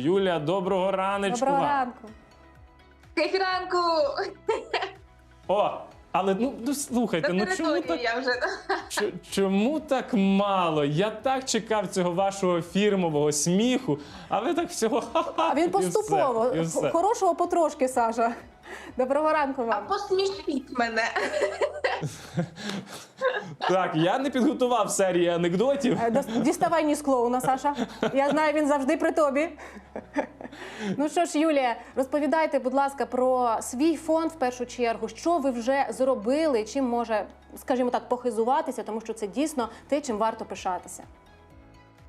Юля, доброго ранечку. Доброго вам. ранку. Ранку! О, але ну, ну слухайте, ну чому так, я вже. чому так мало? Я так чекав цього вашого фірмового сміху, а ви так всього. А він поступово. І все, і все. Хорошого потрошки, Саша. Доброго ранку А посмішіть мене. Так, я не підготував серії анекдотів. Е, дос- Діставай ніж клоуна, Саша. Я знаю, він завжди при тобі. Ну що ж, Юлія, розповідайте, будь ласка, про свій фонд в першу чергу. Що ви вже зробили, чим може, скажімо так, похизуватися, тому що це дійсно те, чим варто пишатися.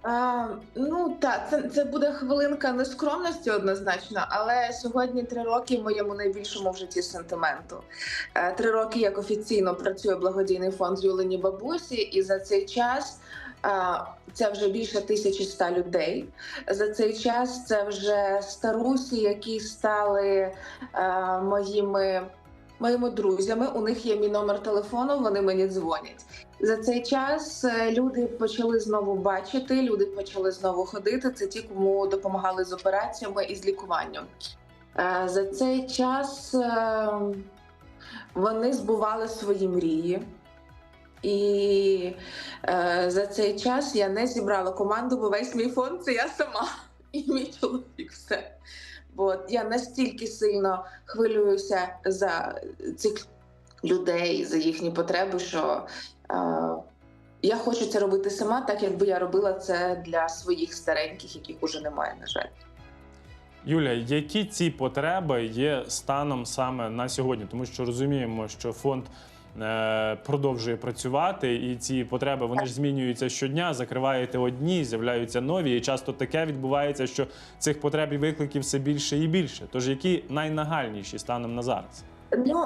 А, ну так, це, це буде хвилинка нескромності однозначно, але сьогодні три роки моєму найбільшому в житті сентименту. Е, Три роки як офіційно працює благодійний фонд Юлині бабусі, і за цей час. Це вже більше 1100 людей. За цей час це вже старусі, які стали е, моїми, моїми друзями. У них є мій номер телефону, вони мені дзвонять. За цей час е, люди почали знову бачити, люди почали знову ходити. Це ті, кому допомагали з операціями і з лікуванням. Е, За цей час е, вони збували свої мрії. І е, за цей час я не зібрала команду, бо весь мій фонд це я сама і мій чоловік. Все. Бо я настільки сильно хвилююся за цих людей, за їхні потреби, що е, я хочу це робити сама, так якби я робила це для своїх стареньких, яких уже немає, на жаль. Юля, які ці потреби є станом саме на сьогодні? Тому що розуміємо, що фонд продовжує працювати, і ці потреби вони ж змінюються щодня. Закриваєте одні, з'являються нові. І часто таке відбувається, що цих потреб і викликів все більше і більше. Тож які найнагальніші станом на зараз? Ну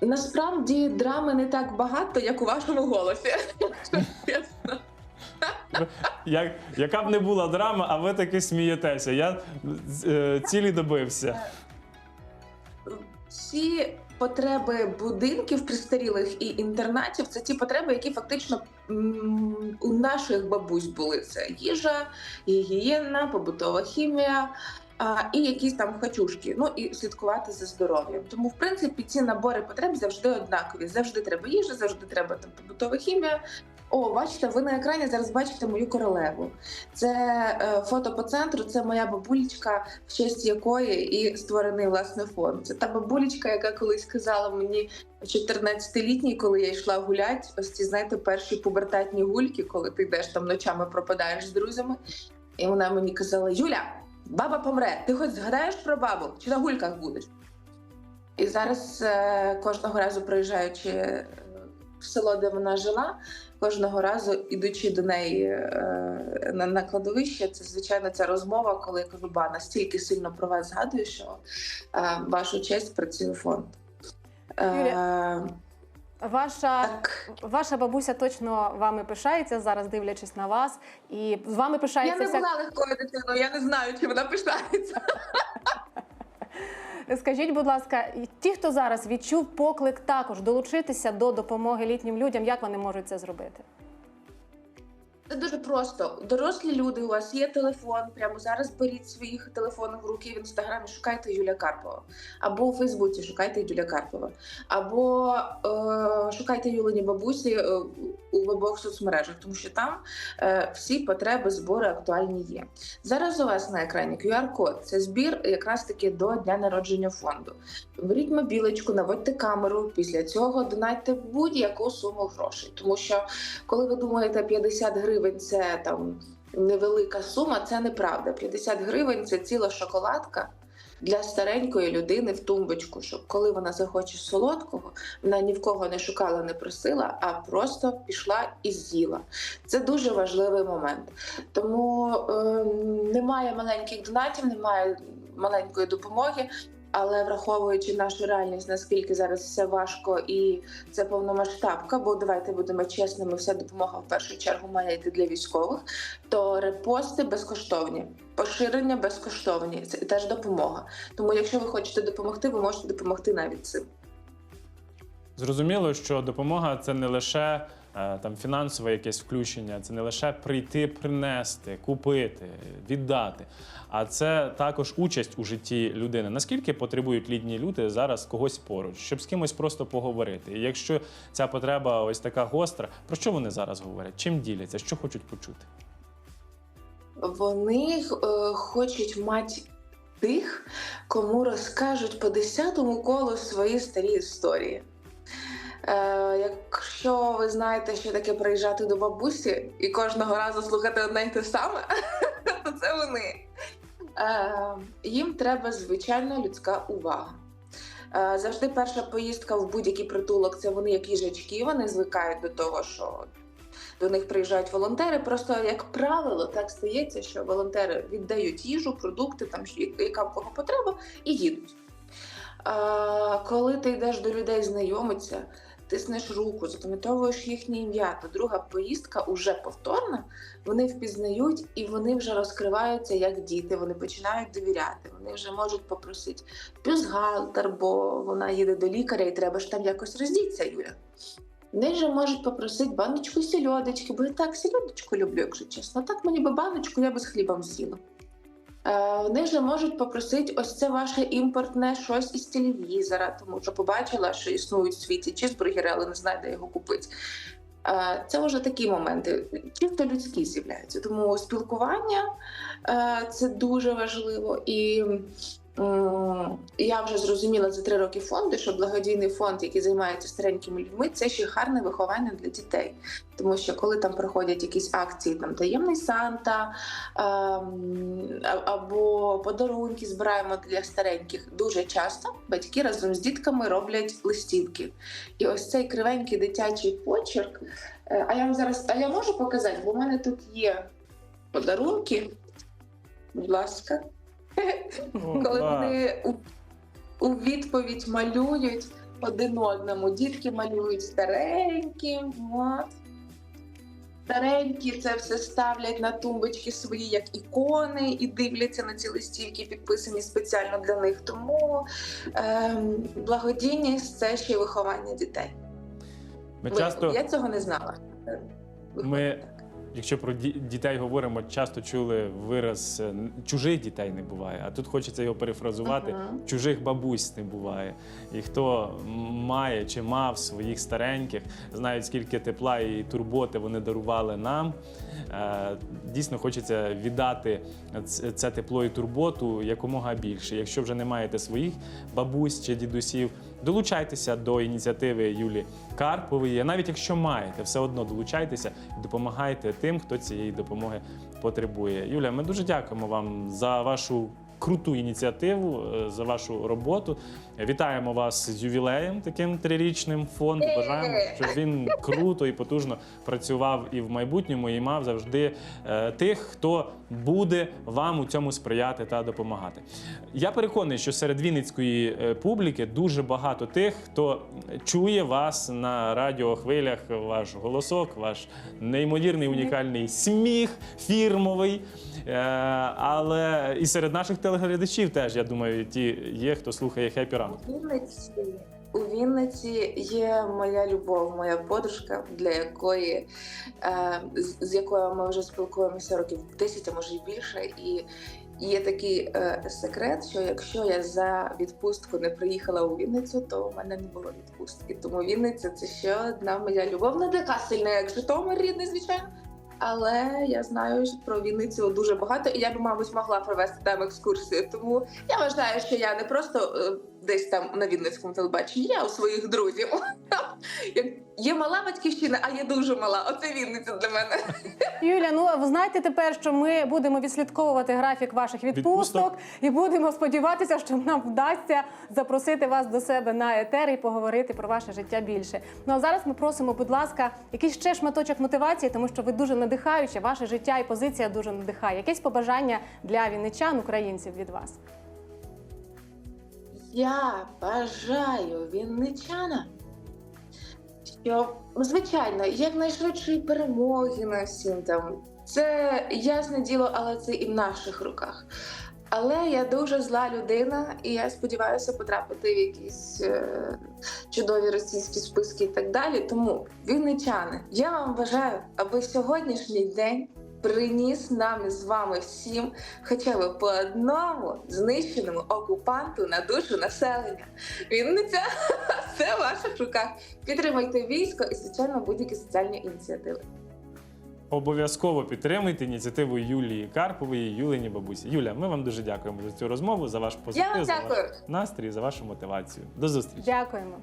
насправді драми не так багато, як у вашому голосі. чесно. Як, яка б не була драма, а ви таки смієтеся. Я е, цілі добився. Всі потреби будинків престарілих і інтернатів це ті потреби, які фактично у наших бабусь були. Це їжа, гігієна, побутова хімія. А, і якісь там хачушки, ну і слідкувати за здоров'ям. Тому, в принципі, ці набори потреб завжди однакові. Завжди треба їжа, завжди треба там побутова хімія. О, бачите, ви на екрані зараз бачите мою королеву. Це е, фото по центру. Це моя бабулечка, в честь якої і створений власне фонд. Це та бабулечка, яка колись казала мені 14-літній, коли я йшла гулять. Ось ці знаєте, перші пубертатні гульки, коли ти йдеш там ночами пропадаєш з друзями. І вона мені казала: Юля, баба помре. Ти хоч згадаєш про бабу чи на гульках будеш? І зараз е, кожного разу приїжджаючи е, в село, де вона жила, кожного разу ідучи до неї е, на, на кладовище, це звичайно ця розмова, коли я кажу, ба, настільки сильно про вас згадую, що е, вашу честь працює фонд. Е, Ваша так. Ваша бабуся точно вами пишається зараз, дивлячись на вас, і з вами пишається. Я не вся... була легкою дитиною, я не знаю, чи вона пишається. Скажіть, будь ласка, ті, хто зараз відчув поклик також долучитися до допомоги літнім людям, як вони можуть це зробити? Це дуже просто. Дорослі люди, у вас є телефон. Прямо зараз беріть своїх телефонів в руки в інстаграмі, шукайте Юля Карпова, або у Фейсбуці шукайте Юля Карпова, або е, шукайте Юлині бабусі е, у обох соцмережах, тому що там е, всі потреби збори актуальні є. Зараз у вас на екрані QR-код. Це збір якраз таки до дня народження фонду. Беріть мобілочку, наводьте камеру. Після цього донайте будь-яку суму грошей, тому що коли ви думаєте 50 гривень це там невелика сума, це неправда. 50 гривень це ціла шоколадка для старенької людини в тумбочку. Щоб коли вона захоче солодкого, вона ні в кого не шукала, не просила, а просто пішла і з'їла. Це дуже важливий момент. Тому е, немає маленьких донатів, немає маленької допомоги. Але враховуючи нашу реальність, наскільки зараз все важко і це повномасштабка, бо давайте будемо чесними, вся допомога в першу чергу має йти для військових, то репости безкоштовні, поширення безкоштовні. Це теж допомога. Тому, якщо ви хочете допомогти, ви можете допомогти навіть цим. Зрозуміло, що допомога це не лише там фінансове якесь включення, це не лише прийти, принести, купити, віддати, а це також участь у житті людини. Наскільки потребують літні люди зараз когось поруч, щоб з кимось просто поговорити? І якщо ця потреба ось така гостра, про що вони зараз говорять? Чим діляться? Що хочуть почути? Вони е, хочуть мати тих, кому розкажуть по десятому колу свої старі історії. Е, якщо ви знаєте, що таке приїжджати до бабусі і кожного разу слухати одне й те саме, то це вони. Е, їм треба звичайна людська увага. Е, завжди перша поїздка в будь-який притулок це вони як їжачки, вони звикають до того, що до них приїжджають волонтери. Просто як правило, так стається, що волонтери віддають їжу, продукти, там яка в кого потреба, і їдуть. Коли ти йдеш до людей знайомитися, тиснеш руку, запам'ятовуєш їхнє ім'я, то друга поїздка уже повторна, вони впізнають і вони вже розкриваються як діти. Вони починають довіряти. Вони вже можуть попросити бюстгальтер, бо вона їде до лікаря і треба ж там якось роздітися, Юля. Вони вже можуть попросити баночку сільодочки, бо я так сільодочку люблю, якщо чесно. Так мені би баночку, я би з хлібом з'їла. Е, Вони вже можуть попросити ось це ваше імпортне щось із телевізора, тому що побачила, що існують в світі чізбургери, але не знає, де його купити. Е, Це вже такі моменти, чисто людські з'являються. Тому спілкування е, це дуже важливо. І я вже зрозуміла за три роки фонду, що благодійний фонд, який займається старенькими людьми, це ще гарне виховання для дітей. Тому що коли там проходять якісь акції, там таємний Санта ем, або подарунки збираємо для стареньких, дуже часто батьки разом з дітками роблять листівки. І ось цей кривенький дитячий почерк. е, А я вам зараз, а я можу показати, бо в мене тут є подарунки. Будь ласка, коли вони у, у відповідь малюють один одному. Дітки малюють старенькі, от. Старенькі це все ставлять на тумбочки свої як ікони і дивляться на ці листівки, підписані спеціально для них. Тому ем, благодійність це ще й виховання дітей. Ми часто Я цього не знала. Ми-. Якщо про дітей говоримо, часто чули вираз е, чужих дітей не буває, а тут хочеться його перефразувати. Мгм. Чужих бабусь не буває. І хто має чи мав своїх стареньких, знають, скільки тепла і турботи вони дарували нам. Е, Дійсно, хочеться віддати це тепло і турботу якомога більше. Якщо вже не маєте своїх бабусь чи дідусів, долучайтеся до ініціативи Юлі Карпової. Навіть якщо маєте, все одно долучайтеся і допомагайте тим, хто цієї допомоги потребує. Юля, ми дуже дякуємо вам за вашу круту ініціативу, е, за вашу роботу. Вітаємо вас з ювілеєм таким трирічним фонду. Бажаємо, щоб він круто і потужно працював і в майбутньому, і мав завжди е, тих, хто буде вам у цьому сприяти та допомагати. Я переконаний, що серед вінницької е, публіки дуже багато тих, хто чує вас на радіохвилях, ваш голосок, ваш неймовірний унікальний сміх фірмовий. Е, Але і серед наших телеглядачів теж, я думаю, ті є, хто слухає хепі ранок. У Вінниці, у Вінниці є моя любов, моя подружка, для якої е, з якою ми вже спілкуємося років 10, а може й більше. І є такий е, секрет, що якщо я за відпустку не приїхала у Вінницю, то у мене не було відпустки. Тому Вінниця це ще одна моя любов. Не така сильна, як Житомир рідний, звичайно. Але я знаю що про Вінницю дуже багато, і я би, мабуть, могла провести там екскурсію. Тому я вважаю, що я не просто е, десь там на Вінницькому телебаченні, я у своїх друзів. Як Є мала батьківщина, а є дуже мала. Оце Вінниця для мене. Юля, ну ви знаєте тепер, що ми будемо відслідковувати графік ваших відпусток, Відпусток. і будемо сподіватися, що нам вдасться запросити вас до себе на етер і поговорити про ваше життя більше. Ну а зараз ми просимо, будь ласка, якийсь ще шматочок мотивації, тому що ви дуже надихаючі, ваше життя і позиція дуже надихає. Якесь побажання для вінничан, українців від вас. Я бажаю вінничанам, що звичайно якнайшвидшої перемоги на всім там. Це ясне діло, але це і в наших руках. Але я дуже зла людина, і я сподіваюся потрапити в якийсь е, чудові російські списки і так далі. Тому, вінничани, я вам бажаю, аби сьогоднішній день приніс нам з вами всім хоча б по одному знищеному окупанту на душу населення. Вінниця, все в ваших руках. Підтримайте військо і, звичайно, будь-які соціальні ініціативи. Обов'язково підтримуйте ініціативу Юлії Карпової, Юлині бабусі. Юля, ми вам дуже дякуємо за цю розмову, за ваш Я вам за ваш дякую. настрій, за вашу мотивацію. До зустрічі. Дякуємо.